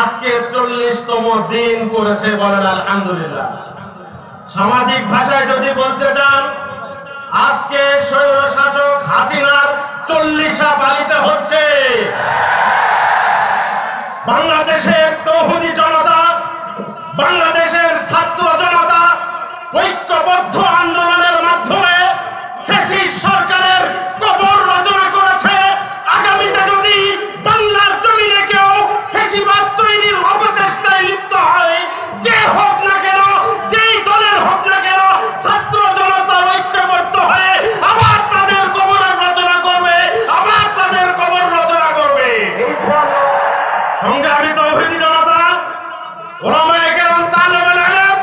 আজকে চল্লিশতম দিন পড়েছে বলেন আলহামদুলিল্লাহ। সামাজিক ভাষায় যদি বলতে চান, আজকে স্বৈর শাসক হাসিনার চল্লিশা পালিত হচ্ছে বাংলাদেশের তহুদি জনতা বাংলাদেশের ছাত্র জনতা ঐক্যবদ্ধ সংগ্রামী তৌহিদি জনতা ওলামায়ে কেরাম তালেবেল আলেম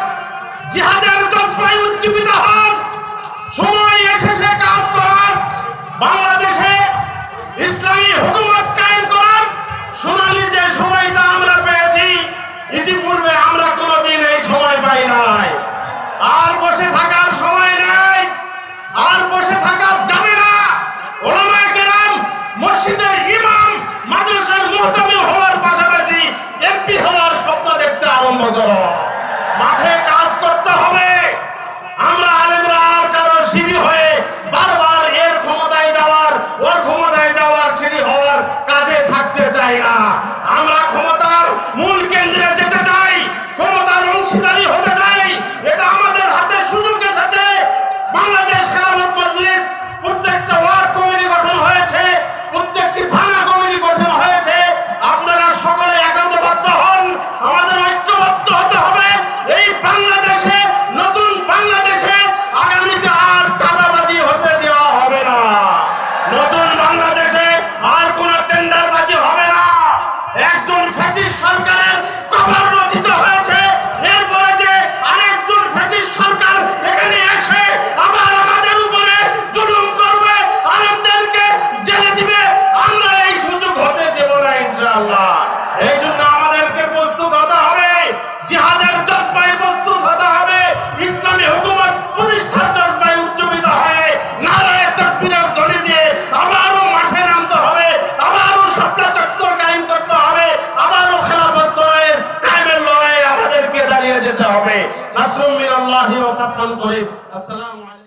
জিহাদের জজবায় উজ্জীবিত হন। সময় এসেছে কাজ করার, বাংলাদেশে ইসলামী হুকুমত কায়েম করার সোনালী যে সময়টা আমরা পেয়েছি, ইতিপূর্বে আমরা কোনোদিন এই সময় পাই নাই। আর বসে থাকার সময় নেই, আর বসে থাকা যাবে না। ওলামায়ে কেরাম মসজিদের করা নাসরুম মিনাল্লাহি ওয়া ফাতহুন করিম আসসালামু